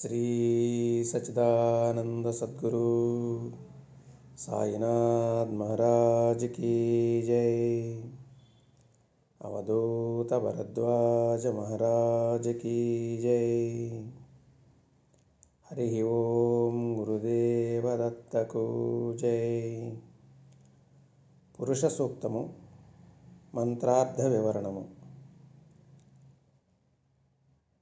శ్రీ సచిదానంద సద్గురు. సాయినాథ్ మహారాజ్ కీ జై. అవధూత భరద్వాజ మహారాజ్ కీ జై. హరి ఓం గురుదేవదత్తకు జై. పురుష సూక్తము మంత్రార్థ వివరణము.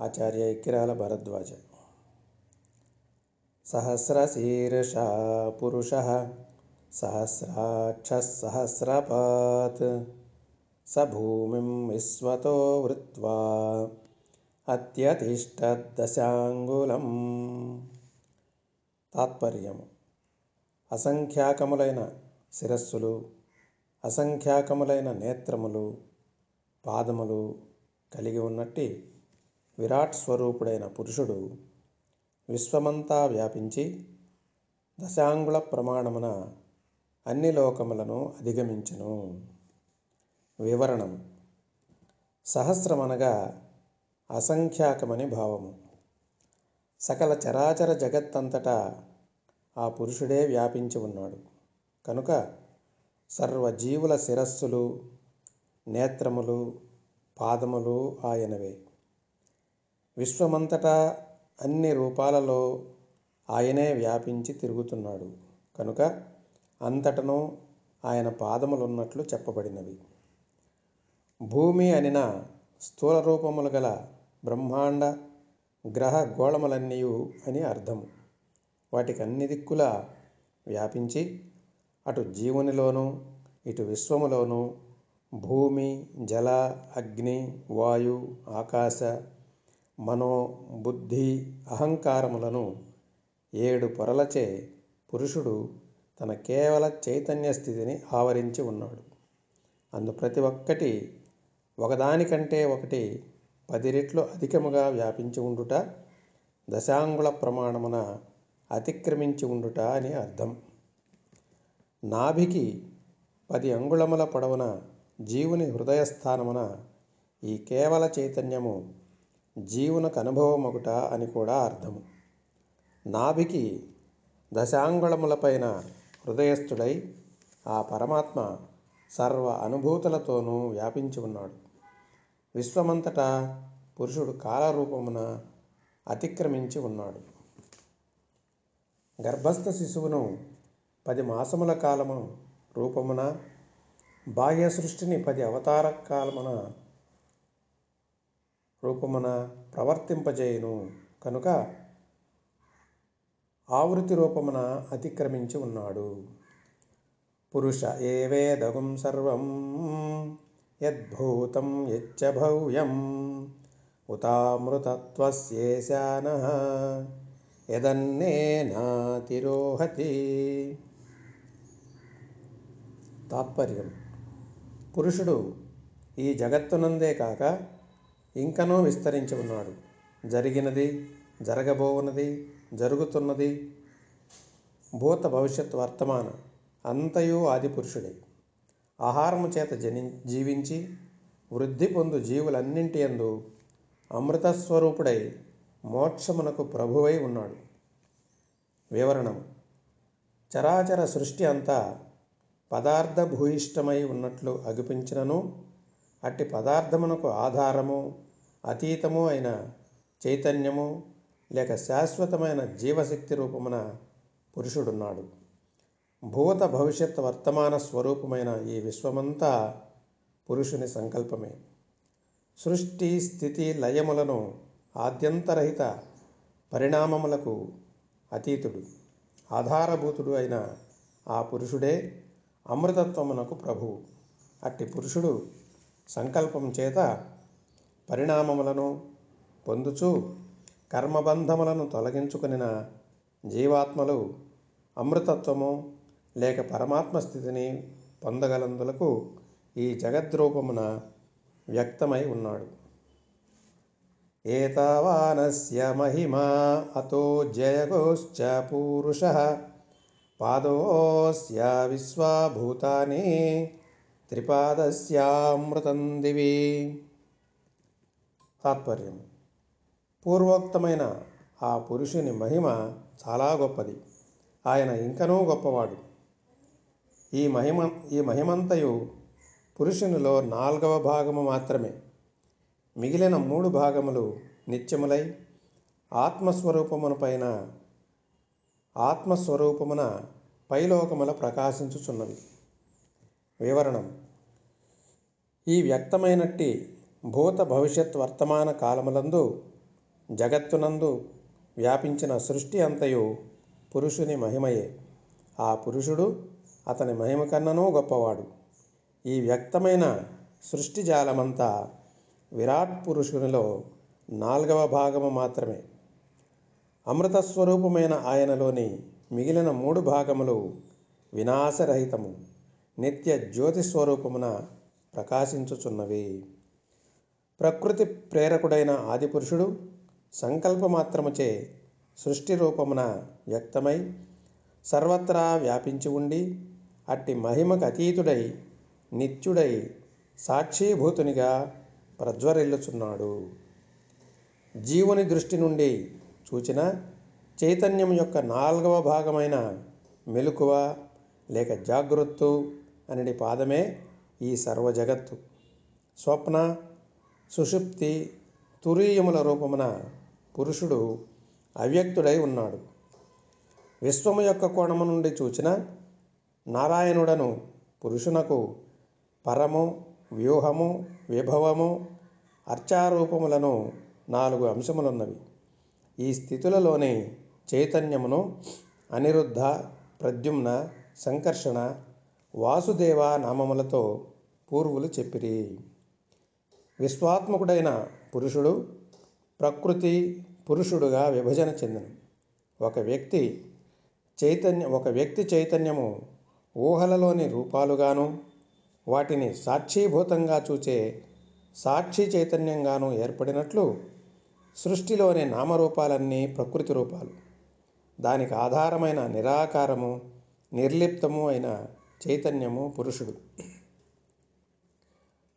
ఆచార్య ఇక్కిరాల భరద్వాజ. సహస్రశీర్ష పురుష సహస్రాక్ష సహస్రపాత్ స భూమిం విశ్వతో వృత్వా అత్యతిష్టదశాంగులం. తాత్పర్యము. అసంఖ్యాకములైన శిరస్సులు అసంఖ్యాకములైన నేత్రములు పాదములు కలిగి ఉన్నట్టి విరాట్ స్వరూపుడైన పురుషుడు విశ్వమంతా వ్యాపించి దశాంగుళ ప్రమాణమున అన్ని లోకములను అధిగమించును. వివరణం. సహస్రమనగా అసంఖ్యాకమని భావము. సకల చరాచర జగత్తంతటా ఆ పురుషుడే వ్యాపించి ఉన్నాడు. కనుక సర్వజీవుల శిరస్సులు నేత్రములు పాదములు ఆయనవే. విశ్వమంతటా అన్ని రూపాలలో ఆయనే వ్యాపించి తిరుగుతున్నాడు. కనుక అంతటను ఆయన పాదములున్నట్లు చెప్పబడినవి. భూమి అనిన స్థూల రూపములు గల బ్రహ్మాండ గ్రహ గోళములన్నీ అని అర్థం. వాటికి అన్ని దిక్కులా వ్యాపించి అటు జీవునిలోనూ ఇటు విశ్వములోనూ భూమి జల అగ్ని వాయు ఆకాశ మనో బుద్ధి అహంకారములను ఏడు పొరలచే పురుషుడు తన కేవల చైతన్య స్థితిని ఆవరించి ఉన్నాడు. అందు ప్రతి ఒక్కటి ఒకదానికంటే ఒకటి పది రెట్లు అధికముగా వ్యాపించి ఉండుట దశాంగుళ ప్రమాణమున అతిక్రమించి ఉండుట అని అర్థం. నాభికి పది అంగుళముల పొడవున జీవుని హృదయస్థానమున ఈ కేవల చైతన్యము జీవునకు అనుభవమగుట అని కూడా అర్థము. నాభికి దశాంగుళములపైన హృదయస్థుడై ఆ పరమాత్మ సర్వ అనుభూతులతోనూ వ్యాపించి ఉన్నాడు. విశ్వమంతటా పురుషుడు కాలరూపమున అతిక్రమించి ఉన్నాడు. గర్భస్థ శిశువును పది మాసముల కాలము రూపమున బాహ్య సృష్టిని పది అవతార కాలమున రూపమున ప్రవర్తింపజేయును. కనుక ఆవృతి రూపమున అతిక్రమించి ఉన్నాడు. పురుష ఏవేదగుం సర్వం యద్భూతం యచ్చ భవ్యం ఉతామృతత్వస్యేశాన యదన్నేనాతిరోహతి తాత్పర్యం. పురుషుడు ఈ జగత్తునందే కాక ఇంకనూ విస్తరించి ఉన్నాడు జరిగినది జరగబోవున్నది జరుగుతున్నది భూత భవిష్యత్ వర్తమాన అంతయు ఆది పురుషుడే ఆహారము చేత జని జీవించి వృద్ధి పొందు జీవులన్నింటి యందు అమృతస్వరూపుడై మోక్షమునకు ప్రభువై ఉన్నాడు. వివరణం. చరాచర సృష్టి అంతా పదార్థ భూయిష్టమై ఉన్నట్లు అగుపించినను అట్టి పదార్థమునకు ఆధారము అతీతము అయిన చైతన్యము లేక శాశ్వతమైన జీవశక్తి రూపమున పురుషుడున్నాడు. భూత భవిష్యత్ వర్తమాన స్వరూపమైన ఈ విశ్వమంతా పురుషుని సంకల్పమే. సృష్టి స్థితి లయములను ఆద్యంతరహిత పరిణామములకు అతీతుడు ఆధారభూతుడు అయిన ఆ పురుషుడే అమృతత్వమునకు ప్రభువు అట్టి పురుషుడు సంకల్పం చేత పరిణామములను పొందుచు కర్మబంధములను తొలగించుకునిన జీవాత్మలు అమృతత్వము లేక పరమాత్మ స్థితిని పొందగలందులకు ఈ జగద్రూపమున వ్యక్తమై ఉన్నాడు. ఏతావానస్య మహిమా అతో జయగోశ్చ పూరుష పాదోస్య విశ్వాభూతాని త్రిపాదస్యామృతం దివి. తాత్పర్యం పూర్వోక్తమైన ఆ పురుషుని మహిమ చాలా గొప్పది. ఆయన ఇంకనూ గొప్పవాడు. ఈ మహిమ ఈ మహిమంతయు పురుషునిలో నాలుగవ భాగము మాత్రమే. మిగిలిన మూడు భాగములు నిత్యములై ఆత్మస్వరూపమున పైన ఆత్మస్వరూపమున పైలోకముల ప్రకాశించుచున్నవి. వివరణం. ఈ వ్యక్తమైనట్టి భూత భవిష్యత్ వర్తమాన కాలములందు జగత్తునందు వ్యాపించిన సృష్టి అంతయు పురుషుని మహిమయే. ఆ పురుషుడు అతని మహిమ కన్ననూ గొప్పవాడు. ఈ వ్యక్తమైన సృష్టి జాలమంతా విరాట్ పురుషునిలో నాలుగవ భాగము మాత్రమే. అమృత స్వరూపమైన ఆయనలోని మిగిలిన మూడు భాగములు వినాశరహితము. నిత్య జ్యోతి స్వరూపమున ప్రకాశించుచున్నవి. ప్రకృతి ప్రేరకుడైన ఆదిపురుషుడు సంకల్పమాత్రముచే సృష్టి రూపమున వ్యక్తమై సర్వత్రా వ్యాపించి ఉండి అట్టి మహిమకు అతీతుడై నిత్యుడై సాక్షీభూతునిగా ప్రజ్వరిల్లుచున్నాడు. జీవుని దృష్టి నుండి చూచిన చైతన్యం యొక్క నాలుగవ భాగమైన మెలకువ లేక జాగృత్తు అనడి పాదమే ఈ సర్వ జగత్తు స్వప్న సుషుప్తి తురీయముల రూపమున పురుషుడు అవ్యక్తుడై ఉన్నాడు. విశ్వము యొక్క కోణము నుండి చూచిన నారాయణుడను పురుషునకు పరము వ్యూహము విభవము అర్చారూపములను నాలుగు అంశములున్నవి. ఈ స్థితులలోని చైతన్యమును అనిరుద్ధ ప్రద్యుమ్న సంకర్షణ వాసుదేవ నామములతో పూర్వులు చెప్పిరి. విశ్వాత్మకుడైన పురుషుడు ప్రకృతి పురుషుడుగా విభజన చెందిన. ఒక వ్యక్తి చైతన్య ఒక వ్యక్తి చైతన్యము ఊహలలోని రూపాలుగాను వాటిని సాక్షీభూతంగా చూచే సాక్షి చైతన్యంగాను ఏర్పడినట్లు సృష్టిలోని నామరూపాలన్నీ ప్రకృతి రూపాలు. దానికి ఆధారమైన నిరాకారము నిర్లిప్తము అయిన చైతన్యము పురుషుడు.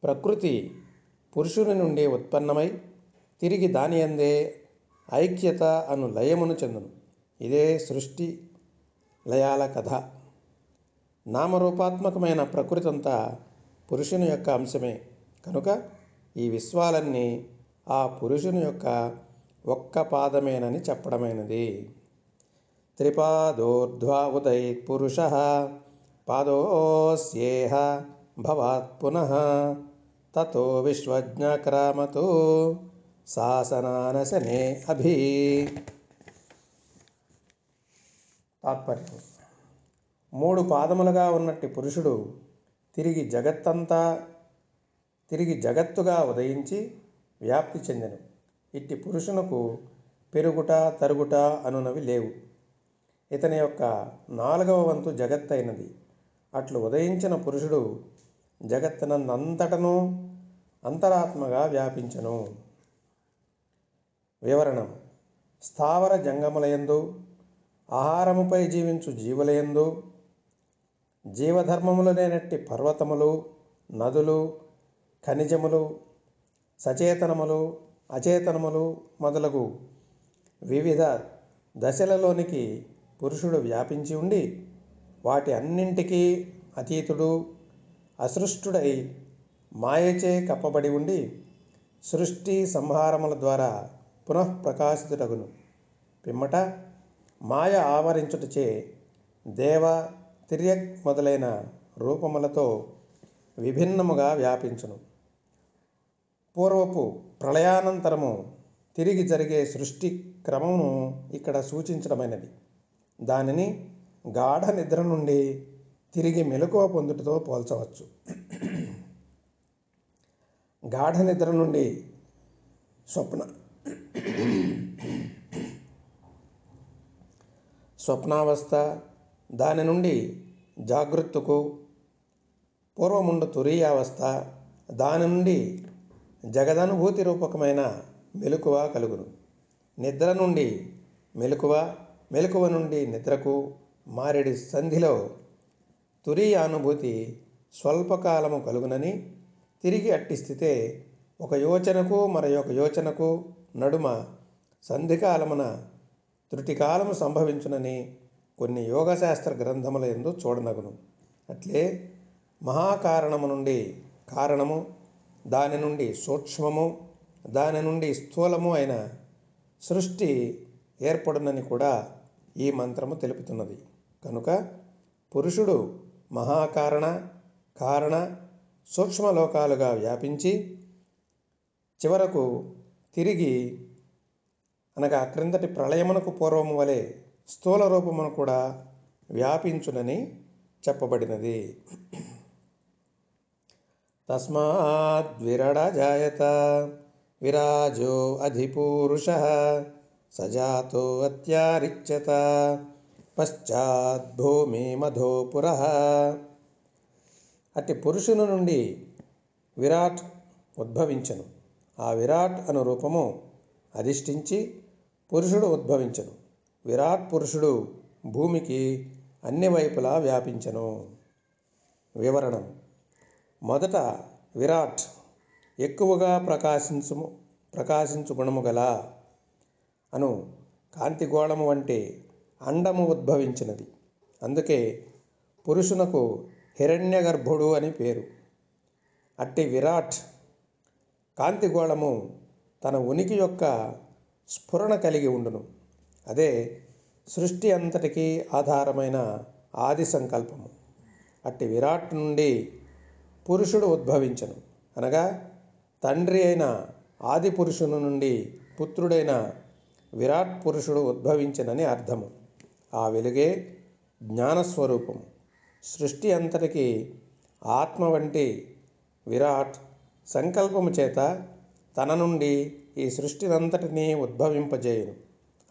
ప్రకృతి పురుషుని నుండి ఉత్పన్నమై తిరిగి దాని అందే ఐక్యత అను లయమును చెందును. ఇదే సృష్టి లయాల కథ. నామరూపాత్మకమైన ప్రకృతి అంతా పురుషుని యొక్క అంశమే. కనుక ఈ విశ్వాలన్నీ ఆ పురుషుని యొక్క ఒక్క పాదమేనని చెప్పడమైనది. త్రిపాదోర్ధ్వా ఉదయ్ పురుష పాదోస్యేహ భవాత్ పునః తతో విశ్వజ్ఞక్రామతో శాసనానశనే అభి. తాత్పర్యం. మూడు పాదములుగా ఉన్నట్టి పురుషుడు తిరిగి జగత్తంతా తిరిగి జగత్తుగా ఉదయించి వ్యాప్తి చెందెను. ఇట్టి పురుషునకు పెరుగుట తరుగుట అనునవి లేవు. ఇతని యొక్క నాలుగవ వంతు జగత్తైనది. అట్లు ఉదయించిన పురుషుడు జగత్తునందంతటను అంతరాత్మగా వ్యాపించను. వివరణం. స్థావర జంగములయందు ఆహారముపై జీవించు జీవులయందు జీవధర్మములనేనట్టి పర్వతములు నదులు ఖనిజములు సచేతనములు అచేతనములు మొదలగు వివిధ దశలలోనికి పురుషుడు వ్యాపించి ఉండి వాటి అన్నింటికీ అతీతుడు అసృష్టుడై మాయచే కప్పబడి ఉండి సృష్టి సంహారముల ద్వారా పునఃప్రకాశితుడగును పిమ్మట మాయ ఆవరించుటచే దేవ తిర్యక్ మొదలైన రూపములతో విభిన్నముగా వ్యాపించును. పూర్వపు ప్రళయానంతరము తిరిగి జరిగే సృష్టి క్రమమును ఇక్కడ సూచించడమైనది. దానిని గాఢ నిద్ర నుండి తిరిగి మెలకువ పొందుటతో పోల్చవచ్చు. గాఢ నిద్ర నుండి స్వప్న. స్వప్నావస్థ దాని నుండి జాగృత్తుకు పూర్వముండు తురీయావస్థ దాని నుండి జగదనుభూతి రూపకమైన మెలకువ కలుగును. నిద్ర నుండి మెలకువ మెలకువ నుండి నిద్రకు మారెడి సంధిలో తురీయానుభూతి స్వల్పకాలము కలుగునని తిరిగి అట్టి స్థితే ఒక యోచనకు మరొక యోచనకు నడుమ సంధికాలమున త్రుటికాలము సంభవించునని కొన్ని యోగశాస్త్ర గ్రంథముల ఎందు చూడనగును. అట్లే మహాకారణము నుండి కారణము దాని నుండి సూక్ష్మము దాని నుండి స్థూలము అయిన సృష్టి ఏర్పడునని కూడా ఈ మంత్రము తెలుపుతున్నది. కనుక పురుషుడు మహాకారణ కారణ సూక్ష్మలోకాలుగా వ్యాపించి చివరకు తిరిగి అనగా క్రిందటి ప్రళయమునకు పూర్వము వలె స్థూల రూపమును కూడా వ్యాపించునని చెప్పబడినది. తస్మాద్విరడజాయత విరాజో అధిపూరుష సజాతో అత్యారిచ్యత. పశ్చాద్భూమి మధోపుర. అట్టి పురుషుని నుండి విరాట్ ఉద్భవించను. ఆ విరాట్ అను రూపము అధిష్ఠించి పురుషుడు ఉద్భవించను. విరాట్ పురుషుడు భూమికి అన్ని వైపులా వ్యాపించను. వివరణం. మొదట విరాట్ ఎక్కువగా ప్రకాశించు ప్రకాశించు గుణము గల అను కాంతిగోళము వంటి అండము ఉద్భవించినది. అందుకే పురుషునకు హిరణ్యగర్భుడు అని పేరు. అట్టి విరాట్ కాంతిగోళము తన ఉనికి యొక్క స్ఫురణ కలిగి ఉండును. అదే సృష్టి అంతటికీ ఆధారమైన ఆది సంకల్పము. అట్టి విరాట్ నుండి పురుషుడు ఉద్భవించను. అనగా తండ్రి అయిన ఆది పురుషుని నుండి పుత్రుడైన విరాట్ పురుషుడు ఉద్భవించనని అర్థము. ఆ వెలుగే జ్ఞానస్వరూపం. సృష్టి అంతటికి ఆత్మ వంటి విరాట్ సంకల్పము చేత తన నుండి ఈ సృష్టినంతటినీ ఉద్భవింపజేయును.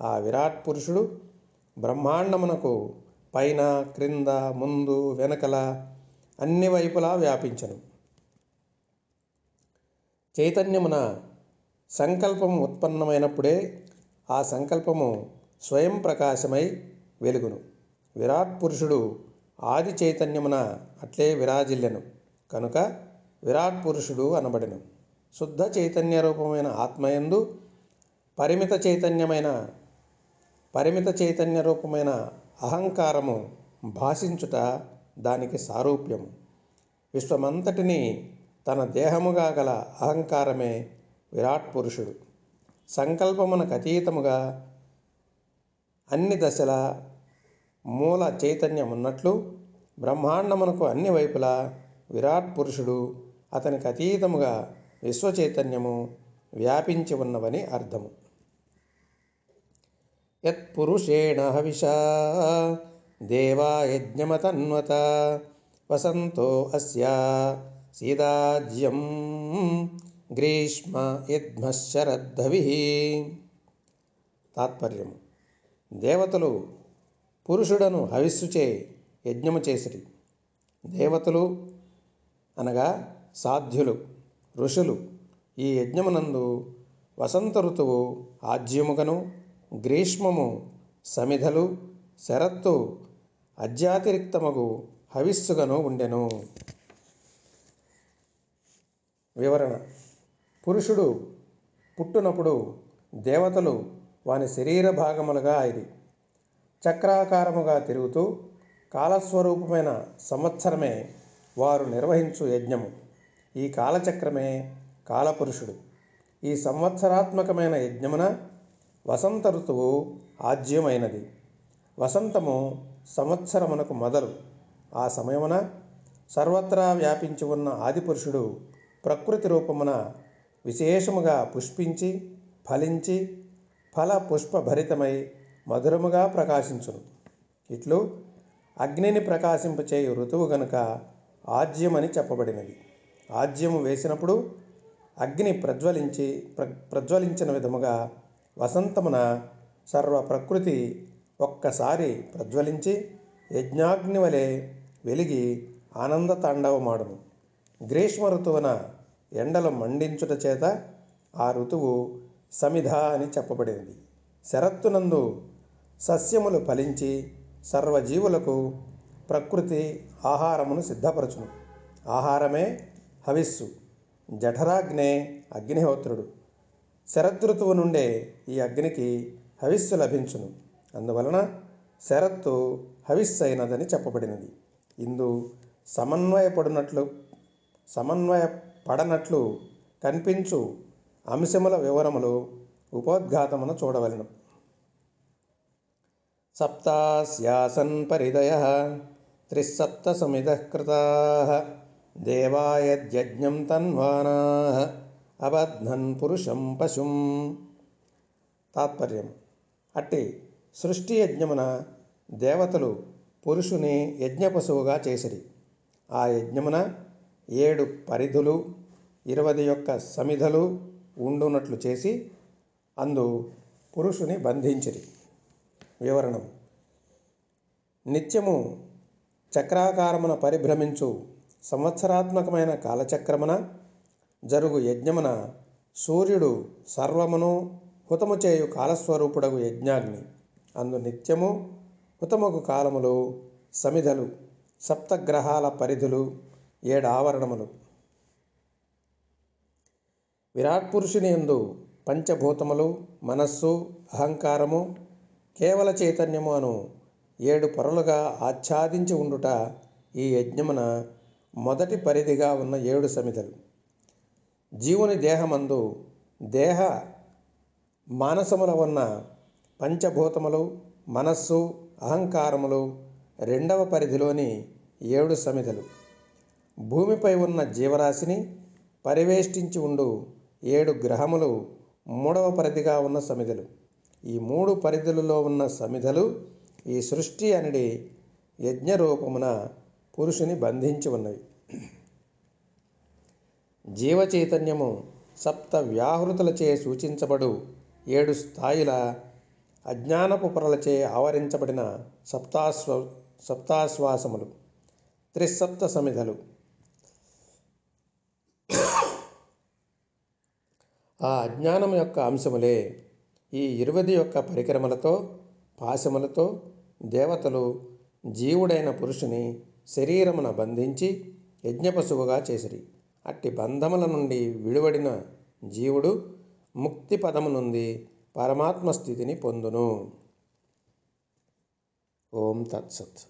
ఆ విరాట్ పురుషుడు బ్రహ్మాండమునకు పైన క్రింద ముందు వెనకల అన్ని వైపులా వ్యాపించను. చైతన్యమున సంకల్పము ఉత్పన్నమైనప్పుడే ఆ సంకల్పము స్వయం ప్రకాశమై వెలుగును. విరాట్ పురుషుడు ఆది చైతన్యమున అట్లే విరాజిల్లెను. కనుక విరాట్ పురుషుడు అనబడెను. శుద్ధ చైతన్య రూపమైన ఆత్మయందు పరిమిత చైతన్యమైన పరిమిత చైతన్య రూపమైన అహంకారము భాషించుట దానికి సారూప్యము. విశ్వమంతటిని తన దేహముగా గల అహంకారమే విరాట్ పురుషుడు. సంకల్పమునకు అతీతముగా అన్ని దశల మూల చైతన్యం ఉన్నట్లు బ్రహ్మాండమునకు అన్ని వైపులా విరాట్ పురుషుడు అతనికి అతీతముగా విశ్వచైతన్యము వ్యాపించి ఉన్నవని అర్థము. యత్పురుషేణ హవిషా దేవాయజ్ఞమతన్వత వసంతో అస్యా సీదాజ్యం గ్రీష్మ యద్మశరద్ధవి తాత్పర్యం దేవతలు పురుషుడను హవిస్సుచే యజ్ఞము చేసిరి. దేవతలు అనగా సాధ్యులు ఋషులు ఈ యజ్ఞమునందు వసంత ఋతువు ఆజ్యముగను గ్రీష్మము సమిధలు శరత్తు అధ్యాతిరిక్తమగు హవిస్సుగను ఉండెను. వివరణ. పురుషుడు పుట్టునప్పుడు దేవతలు వాని శరీర భాగములుగా అయిరి. చక్రాకారముగా తిరుగుతూ కాలస్వరూపమైన సంవత్సరమే వారు నిర్వహించు యజ్ఞము. ఈ కాలచక్రమే కాలపురుషుడు. ఈ సంవత్సరాత్మకమైన యజ్ఞమున వసంత ఋతువు ఆజ్యమైనది వసంతము సంవత్సరమునకు మొదలు. ఆ సమయమున సర్వత్రా వ్యాపించి ఉన్న ఆదిపురుషుడు ప్రకృతి రూపమున విశేషముగా పుష్పించి ఫలించి ఫల పుష్ప భరితమై మధురముగా ప్రకాశించును. ఇట్లు అగ్నిని ప్రకాశింపచేయు ఋతువు గనుక ఆజ్యమని చెప్పబడినది. ఆజ్యము వేసినప్పుడు అగ్ని ప్రజ్వలించి ప్ర ప్రజ్వలించిన విధముగా వసంతమున సర్వ ప్రకృతి ఒక్కసారి ప్రజ్వలించి యజ్ఞాగ్ని వలె వెలిగి ఆనంద తాండవమాడును. గ్రీష్మ ఋతువున ఎండలు మండించుట చేత ఆ ఋతువు సమిధ అని చెప్పబడినది. శరత్తునందు సస్యములు ఫలించి సర్వజీవులకు ప్రకృతి ఆహారమును సిద్ధపరచును. ఆహారమే హవిస్సు జఠరాగ్నే అగ్నిహోత్రుడు. శరదృతువు నుండే ఈ అగ్నికి హవిస్సు లభించును. అందువలన శరత్తు హవిస్సు అయినదని చెప్పబడినది. ఇందు సమన్వయపడినట్లు సమన్వయపడనట్లు కనిపించు అంశముల వివరములు ఉపోద్ఘాతమును చూడవలను. సప్తాస్యాసన్ పరిదయ త్రిసప్త సమిద కృతా దేవాయజ్ఞం తన్వానా అబధ్నన్ పురుషం పశుం తాత్పర్యం అట్టి సృష్టి యజ్ఞమున దేవతలు పురుషుని యజ్ఞ పశువుగా చేసిరి। ఆ యజ్ఞమున ఏడు పరిధులు ఇరవై యొక్క సమిధలు ఉండునట్లు చేసి అందు పురుషుని బంధించిరి। వివరణం. నిత్యము చక్రాకారమున పరిభ్రమించు సంవత్సరాత్మకమైన కాలచక్రమున జరుగు యజ్ఞమున సూర్యుడు సర్వమును హుతము చేయు కాలస్వరూపుడగు యజ్ఞాగ్ని. అందు నిత్యము హుతముకు కాలములు సమిధలు సప్తగ్రహాల పరిధులు ఏడావరణములు. విరాట్ పురుషుని ఎందు పంచభూతములు మనస్సు అహంకారము కేవల చైతన్యము అను ఏడు పొరలుగా ఆచ్ఛాదించి ఉండుట ఈ యజ్ఞమున మొదటి పరిధిగా ఉన్న ఏడు సమితలు జీవుని దేహమందు దేహ మానసముల ఉన్న పంచభూతములు మనస్సు అహంకారములు రెండవ పరిధిలోని ఏడు సమితలు భూమిపై ఉన్న జీవరాశిని పరివేష్టించి ఉండు ఏడు గ్రహములు మూడవ పరిధిగా ఉన్న సమితలు ఈ మూడు పరిధులలో ఉన్న సమిధలు ఈ సృష్టి అనేది యజ్ఞ రూపమున పురుషుని బంధించి ఉన్నవి. జీవ చైతన్యము సప్త వ్యాహృతులచే సూచించబడు ఏడు స్థాయిల అజ్ఞానపు పొరలచే ఆవరించబడిన సప్తాశ్వ సప్తాశ్వాసములు త్రిసప్త సమిధలు. ఆ అజ్ఞానం యొక్క అంశములే ఈ ఇరువది యొక్క పరికరములతో పాశములతో దేవతలు జీవుడైన పురుషుని శరీరమున బంధించి యజ్ఞపశువుగా చేసిరి. అట్టి బంధముల నుండి విడివడిన జీవుడు ముక్తి పదము నుండి పరమాత్మ స్థితిని పొందును. ఓం తత్సత్.